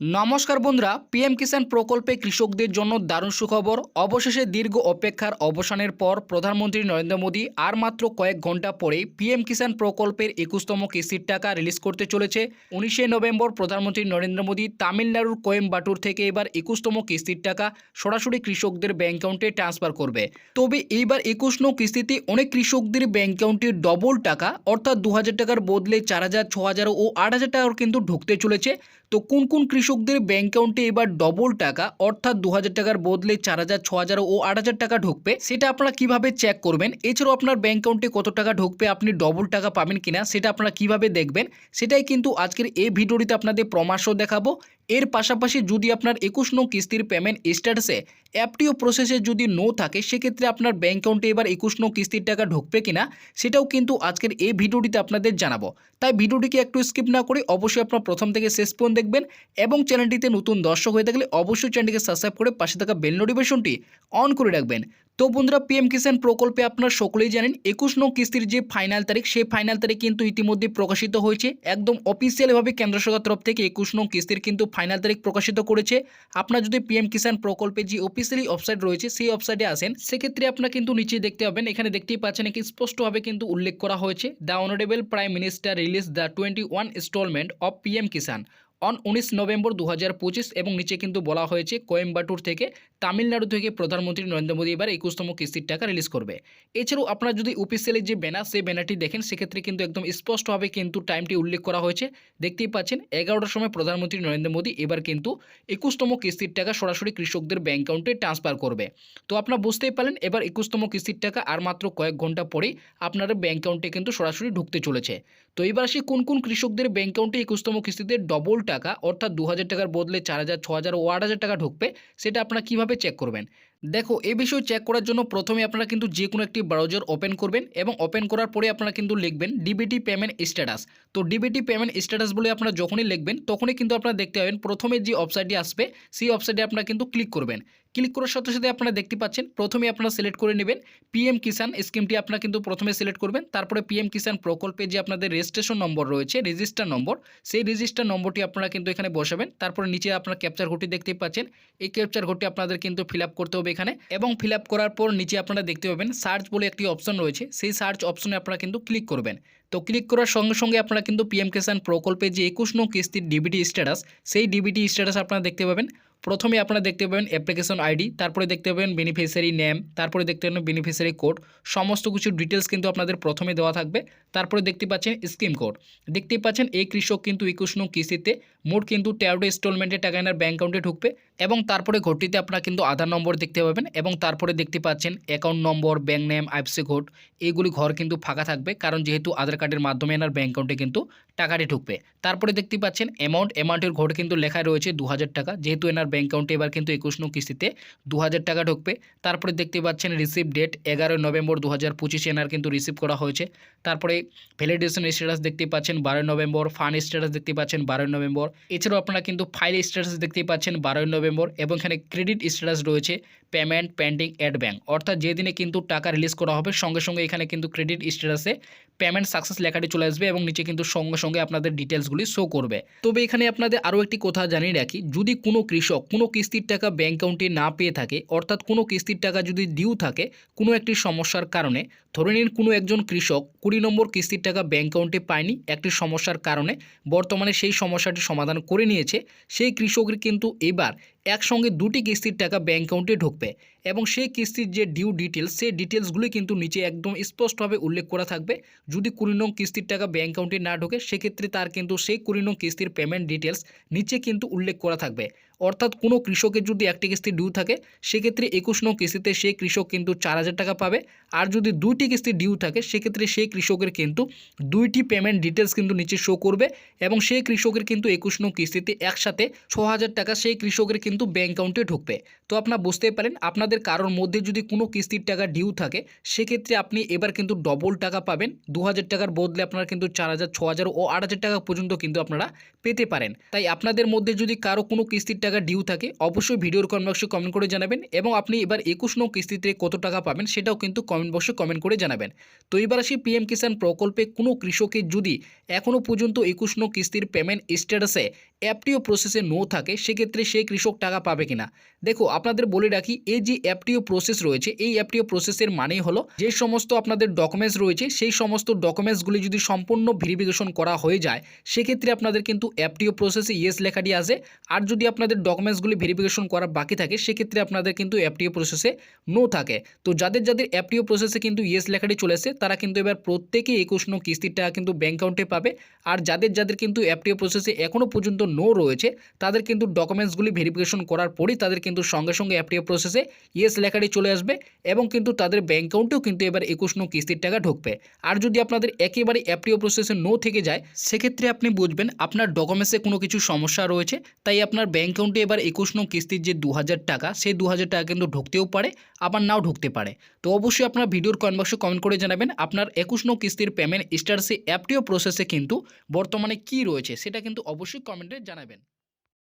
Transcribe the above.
নমস্কার বন্ধুরা পিএম কিষাণ প্রকল্পে কৃষকদের জন্য দারুণ সুখবর। অবশেষে দীর্ঘ অপেক্ষার অবসানের পর প্রধানমন্ত্রী নরেন্দ্র মোদী আর মাত্র কয়েক ঘণ্টা পরে পিএম কিষাণ প্রকল্পের একুশতম কিস্তির টাকা রিলিজ করতে চলেছে। উনিশে নভেম্বর প্রধানমন্ত্রী নরেন্দ্র মোদী তামিলনাড়ুর কোয়েম্বাটুর থেকে এবার একুশতম কিস্তির টাকা সরাসরি কৃষকদের ব্যাংক অ্যাকাউন্টে ট্রান্সফার করবে। তবে এইবার একুশ একুশতম কিস্তিতে অনেক কৃষকদের ব্যাংক অ্যাকাউন্টে ডবল টাকা, অর্থাৎ দু হাজার টাকার বদলে চার হাজার, ছ হাজার ও আট হাজার টাকার কিন্তু ঢুকতে চলেছে। তো কোন কোন কৃষকদের ব্যাংক অ্যাকাউন্টে এবার ডবল টাকা, অর্থাৎ দু হাজার টাকার বদলে চার হাজার ছ হাজার ও আট হাজার টাকা ঢুকবে, সেটা আপনারা কীভাবে চেক করবেন? এছাড়াও আপনার ব্যাংক অ্যাকাউন্টে কত টাকা ঢুকবে, আপনি ডবল টাকা পাবেন কিনা, সেটা আপনারা কীভাবে দেখবেন? সেটাই কিন্তু আজকের এই ভিডিওটিতে আপনাদের প্রমাশও দেখাবো। এর পাশাপাশি যদি আপনার একুশ নং কিস্তির পেমেন্ট স্ট্যাটাসে অ্যাপটিও প্রসেসে যদি নো থাকে, সেক্ষেত্রে আপনার ব্যাংক অ্যাকাউন্টে এবার একুশ নং কিস্তির টাকা ঢুকবে কিনা, সেটাও কিন্তু আজকের এই ভিডিওটিতে আপনাদের জানাব। তাই ভিডিওটিকে একটু স্কিপ না করে অবশ্যই আপনার প্রথম থেকে শেষ পর্যন্ত দেখবেন এবং চ্যানেলটিতে নতুন দর্শক হয়ে থাকলে অবশ্যই চ্যানেলটিকে সাবস্ক্রাইব করে পাশে থাকা বেল নোটিফিকেশনটি অন করে রাখবেন। তো বন্ধুরা পিএম কিষাণ প্রকল্পে আপনারা সকলেই জানেন একুশ নং কিস্তির যে ফাইনাল তারিখ, সেই ফাইনাল তারিখ কিন্তু ইতিমধ্যে প্রকাশিত হয়েছে। একদম অফিসিয়ালভাবে কেন্দ্র সরকার তরফ থেকে একুশ নং কিস্তির কিন্তু ফাইনাল তারিখ প্রকাশিত করেছে। আপনার যদি পিএম কিষাণ প্রকল্পে যে অফিসিয়ালি ওয়েবসাইট রয়েছে, সেই ওয়েবসাইটে আসেন, সেক্ষেত্রে আপনার কিন্তু নিচে দেখতে পাবেন, এখানে দেখতেই পাচ্ছেন একে স্পষ্টভাবে কিন্তু উল্লেখ করা হয়েছে। The honourable prime minister release the twenty one instalment of PM Kisan on উনিশ নভেম্বর দু পঁচিশ এবং নিচে কিন্তু বলা হয়েছে কোয়েম্বাটুর থেকে তামিলনাড়ু থেকে প্রধানমন্ত্রী নরেন্দ্র মোদী এবার একুশতম কিস্তির টাকা রিলিজ করবে। এছাড়াও আপনারা যদি অফিসিয়ালি যে ব্যানার, সেই ব্যানারটি দেখেন, সেক্ষেত্রে কিন্তু একদম স্পষ্টভাবে কিন্তু টাইমটি উল্লেখ করা হয়েছে। দেখতেই পাচ্ছেন, এগারোটার সময় প্রধানমন্ত্রী নরেন্দ্র মোদী এবার কিন্তু একুশতম কিস্তির টাকা সরাসরি কৃষকদের ব্যাংক অ্যাকাউন্টে ট্রান্সফার করবে। তো আপনারা বুঝতেই পারলেন, এবার একুশতম কিস্তির টাকা আর মাত্র কয়েক ঘণ্টা পরেই আপনার ব্যাংক অ্যাকাউন্টে কিন্তু সরাসরি ঢুকতে চলেছে। তো এবার আসি কোন কোন কৃষকদের ব্যাংক অ্যাকাউন্টে একুশতম কিস্তিতে ডবল টাকা, অর্থাৎ দু হাজার টাকার বদলে চার হাজার ছ হাজার ও আট হাজার টাকা ঢুকবে, সেটা আপনারা কীভাবে চেক করবেন? দেখো, এ বিষয়ে চেক করার জন্য প্রথমে আপনারা কিন্তু যে কোনো একটি ব্রাউজার ওপেন করবেন এবং ওপেন করার পরে আপনারা কিন্তু লিখবেন ডিবিটি পেমেন্ট স্ট্যাটাস তো ডিবিটি পেমেন্ট স্ট্যাটাস বলে আপনারা যখনই লিখবেন, তখনই কিন্তু আপনারা দেখতে পাবেন প্রথমে যে ওয়েবসাইটটি আসবে, সেই ওয়েবসাইটে আপনারা কিন্তু ক্লিক করবেন। ক্লিক করার সাথে সাথে আপনারা দেখতে পাচ্ছেন প্রথমে আপনারা সিলেক্ট করে নেবেন পিএম কিষাণ, স্কিমটি আপনারা কিন্তু প্রথমে সিলেক্ট করবেন। তারপরে পিএম কিষাণ প্রকল্পে যে আপনাদের রেজিস্ট্রেশন নম্বর রয়েছে রেজিস্টার নম্বর সেই রেজিস্টার নম্বরটি আপনারা কিন্তু এখানে বসাবেন। তারপরে নিচে আপনারা ক্যাপচার ঘটি দেখতে পাচ্ছেন। এই ক্যাপচার ঘটি আপনাদের কিন্তু ফিল করতে হবে এখানে এবং ফিল করার পর নিচে আপনারা দেখতে পাবেন সার্চ বলে একটি অপশন রয়েছে। সেই সার্চ অপশনে আপনারা কিন্তু ক্লিক করবেন। তো ক্লিক করার সঙ্গে সঙ্গে আপনারা কিন্তু পিএম কিষাণ প্রকল্পে যে একুশ নং কিস্তির ডিবিটি স্ট্যাটাস সেই ডিবিটি স্ট্যাটাস আপনারা দেখতে পাবেন। প্রথমে আপনারা দেখতে পাবেন অ্যাপ্লিকেশন আইডি তারপরে দেখতে পাবেন বেনিফিশিয়ারি নেম তারপরে দেখতে পাবেন বেনিফিশিয়ারি কোড সমস্ত কিছু ডিটেলস কিন্তু আপনাদের প্রথমে দেওয়া থাকবে। তারপরে দেখতে পাচ্ছেন স্কিম কোড দেখতেই পাচ্ছেন এই কৃষক কিন্তু একুশ নং কিস্তিতে মোট কিন্তু তেরোটা ইনস্টলমেন্টে টাকা এনার ব্যাঙ্ক অ্যাকাউন্টে ঢুকবে এবং তারপরে ঘরটিতে আপনারা কিন্তু আধার নম্বর দেখতে পাবেন এবং তারপরে দেখতে পাচ্ছেন account number bank name IFC code এইগুলি ঘর কিন্তু ফাঁকা থাকবে কারণ যেহেতু আধার কার্ডের মাধ্যমে এনার ব্যাঙ্ক অ্যাকাউন্টে কিন্তু টাকাটি ঢুকবে। তারপরে দেখতে পাচ্ছেন অ্যামাউন্ট অ্যামাউন্টের ঘর কিন্তু লেখা রয়েছে দু হাজার টাকা, যেহেতু এনার ব্যাঙ্ক অ্যাকাউন্টে এবার কিন্তু একুশ নং কিস্তিতে দু হাজার টাকা ঢুকবে। তারপরে দেখতে পাচ্ছেন রিসিভ ডেট এগারোই নভেম্বর দু হাজার পঁচিশে এনার কিন্তু রিসিভ করা হয়েছে। তারপরে ভ্যালিডেশন স্ট্যাটাস দেখতে পাচ্ছেন বারোই নভেম্বর ফান্ড স্ট্যাটাস দেখতে পাচ্ছেন বারোই নভেম্বর। এছাড়াও আপনারা কিন্তু ফাইল স্ট্যাটাস দেখতে পাচ্ছেন বারোই নভেম্বর এবং এখানে ক্রেডিট স্ট্যাটাস রয়েছে। Payment pending at bank. অর্থাৎ যেদিনে কিন্তু টাকা রিলিজ করা হবে, সঙ্গে সঙ্গে এখানে কিন্তু ক্রেডিট স্ট্যাটাসে পেমেন্ট সাকসেস লেখাটি চলে আসবে এবং নিচে কিন্তু সঙ্গে সঙ্গে আপনাদের ডিটেলসগুলি শো করবে। তবে এখানে আপনাদের আরও একটি কথা জানিয়ে রাখি, যদি কোনো কৃষক কোনো কিস্তির টাকা ব্যাঙ্ক অ্যাকাউন্টে না পেয়ে থাকে, অর্থাৎ কোনো কিস্তির টাকা যদি ডিউ থাকে কোনো একটি সমস্যার কারণে, ধরে নিন কোনো একজন কৃষক কুড়ি নম্বর কিস্তির টাকা ব্যাঙ্ক অ্যাকাউন্টে পায়নি একটি সমস্যার কারণে, বর্তমানে সেই সমস্যাটি সমাধান করে নিয়েছে, সেই কৃষকের কিন্তু এবার একসঙ্গে দুটি কিস্তির টাকা ব্যাঙ্ক অ্যাকাউন্টে ঢুকবে। এবং সেই কিস্তির যে ডিউ ডিটেলস সেই ডিটেলসগুলি কিন্তু নিচে একদম স্পষ্টভাবে উল্লেখ করা থাকবে। যদি কুড়ি নং কিস্তির টাকা ব্যাঙ্ক অ্যাকাউন্টে না ঢোকে, সেক্ষেত্রে তার কিন্তু সেই কুড়ি নং কিস্তির পেমেন্ট ডিটেলস নিচে কিন্তু উল্লেখ করা থাকবে। অর্থাৎ কোনো কৃষকের যদি একটি কিস্তি ডিউ থাকে, সেক্ষেত্রে একুশ নং কিস্তিতে সেই কৃষক কিন্তু চার হাজার টাকা পাবে। আর যদি দুইটি কিস্তি ডিউ থাকে, সেক্ষেত্রে সেই কৃষকের কিন্তু দুইটি পেমেন্ট ডিটেলস কিন্তু নিচে শো করবে এবং সেই কৃষকের কিন্তু একুশ নং কিস্তিতে একসাথে ছ হাজার টাকা সেই কৃষকের কিন্তু ব্যাঙ্ক অ্যাকাউন্টে ঢুকবে। তো আপনারা বুঝতেই পারেন, আপনাদের কারোর মধ্যে যদি কোনো কিস্তির টাকা ডিউ থাকে, সেক্ষেত্রে আপনি এবার কিন্তু ডবল টাকা পাবেন। দু হাজার টাকার বদলে আপনারা কিন্তু চার হাজার ছ হাজার ও আট হাজার টাকা পর্যন্ত কিন্তু আপনারা পেতে পারেন। তাই আপনাদের মধ্যে যদি কারও কোনো কিস্তির টাকা ডিউ থাকে, অবশ্যই ভিডিওর কমেন্ট বক্সে কমেন্ট করে জানাবেন এবং আপনি এবার একুশ নং কিস্তিতে কত টাকা পাবেন সেটাও কিন্তু কমেন্ট বক্সে কমেন্ট করে জানাবেন। তো এবার আসি পিএম কিষাণ প্রকল্পে। কোনো কৃষকের যদি এখনও পর্যন্ত একুশ নং কিস্তির পেমেন্ট স্ট্যাটাসে এফটিও প্রসেসে নো থাকে, সেক্ষেত্রে সেই কৃষক টাকা পাবে কিনা? দেখো, আপনাদের বলে রাখি, এই যে অ্যাপটিও প্রসেস রয়েছে, এই অ্যাপটিও প্রসেসের মানেই হলো যে সমস্ত আপনাদের ডকুমেন্টস রয়েছে, সেই সমস্ত ডকুমেন্টসগুলি যদি সম্পূর্ণ ভেরিফিকেশন করা হয়ে যায়, সেক্ষেত্রে আপনাদের কিন্তু অ্যাপটিও প্রসেসে ইয়েস লেখাটি আসে। আর যদি আপনাদের ডকুমেন্টসগুলি ভেরিফিকেশন করা বাকি থাকে, সেক্ষেত্রে আপনাদের কিন্তু অ্যাপটিও প্রসেসে নো থাকে। তো যাদের যাদের অ্যাপটিও প্রসেসে কিন্তু ইয়েস লেখাটি চলেছে তারা কিন্তু এবার প্রত্যেকে একুশ নো কিস্তির টাকা কিন্তু ব্যাঙ্ক অ্যাকাউন্টে পাবে। আর যাদের যাদের কিন্তু অ্যাপটিও প্রসেসে এখনও পর্যন্ত নো রয়েছে, তাদের কিন্তু ডকুমেন্টসগুলি ভেরিফিকেশন করার পরেই তাদের কিন্তু সঙ্গে সঙ্গে এফটিও প্রসেসে ইয়েস লেখাটি চলে আসবে এবং কিন্তু তাদের ব্যাঙ্ক অ্যাকাউন্টেও কিন্তু এবার একুশ নো কিস্তির টাকা ঢুকবে। আর যদি আপনাদের একেবারে এফটিও প্রসেসে নো থেকে যায়, সেক্ষেত্রে আপনি বুঝবেন আপনার ডকুমেন্টসে কোনো কিছু সমস্যা রয়েছে, তাই আপনার ব্যাঙ্ক অ্যাকাউন্টে এবার একুশ নো কিস্তির যে দু হাজার টাকা, সেই দু হাজার টাকা কিন্তু ঢুকতেও পারে, আবার নাও ঢুকতে পারে। তো অবশ্যই আপনার ভিডিওর কমেন্ট বক্সে কমেন্ট করে জানাবেন, আপনার একুশ নো কিস্তির পেমেন্ট স্টারসে অ্যাপটিও প্রসেসে কিন্তু বর্তমানে কি রয়েছে, সেটা কিন্তু অবশ্যই কমেন্টে জানাবেন।